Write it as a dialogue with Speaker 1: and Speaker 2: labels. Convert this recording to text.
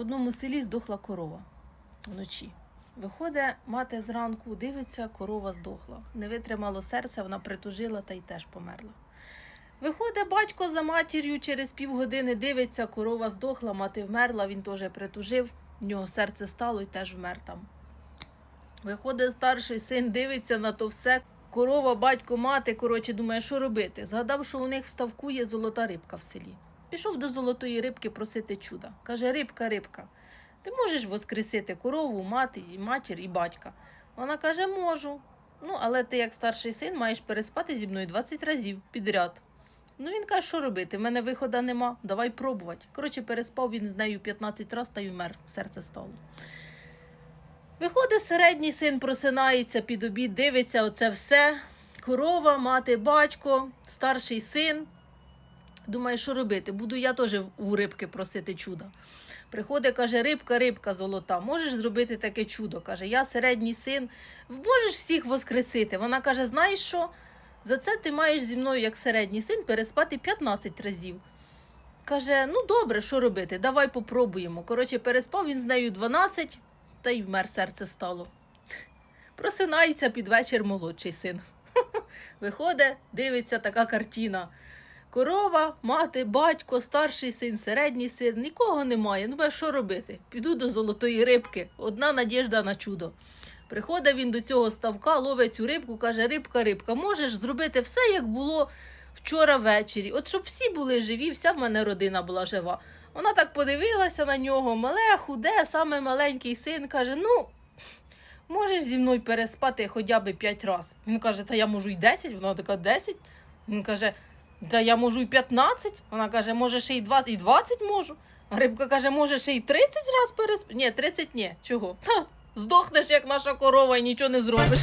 Speaker 1: одному селі здохла корова вночі. Виходить, мати зранку, дивиться, корова здохла. Не витримало серця, вона притужила та й теж померла. Виходить батько за матір'ю через півгодини, дивиться, корова здохла, мати вмерла, він теж притужив, в нього серце стало і теж вмер там. Виходить старший син, дивиться на то все. Корова, батько, мати, коротше, думає, що робити. Згадав, що у них в ставку є золота рибка в селі. Пішов до золотої рибки просити чуда. Каже: Рибка, рибка, ти можеш воскресити корову, мати, і матір і батька. Вона каже, можу. Ну, але ти, як старший син, маєш переспати зі мною 20 разів підряд. Ну він каже, що робити? В мене виходу нема, давай пробувати. Коротше, переспав він з нею 15 разів та й умер, серце стало. Виходить, середній син просинається під обід, дивиться оце все. Корова, мати, батько, старший син. Думає, що робити? Буду я теж у рибки просити чуда. Приходить, каже, рибка, рибка золота, можеш зробити таке чудо? Каже, я середній син, можеш всіх воскресити. Вона каже: знаєш що? За це ти маєш зі мною, як середній син, переспати 15 разів. Каже: ну добре, що робити? Давай попробуємо. Коротше, переспав він з нею 12, та й вмер серце стало. Просинається під вечір молодший син. Виходить, дивиться така картина. Корова, мати, батько, старший син, середній син, нікого немає. Ну, а що робити? Піду до золотої рибки. Одна надіжда на чудо. Приходить він до цього ставка, ловить цю рибку, каже: Рибка, рибка, можеш зробити все, як було вчора ввечері. От щоб всі були живі, вся в мене родина була жива. Вона так подивилася на нього, мале, худе, саме маленький син, каже: Ну, можеш зі мною переспати хоча б п'ять разів. Він каже, та я можу й 10, вона така 10. Він каже, та я можу й 15. Вона каже, може ще й 20, і 20 можу. Рибка каже, може ще й 30 раз пересп... Ні, 30 ні. Чого? Та здохнеш, як наша корова, і нічого не зробиш.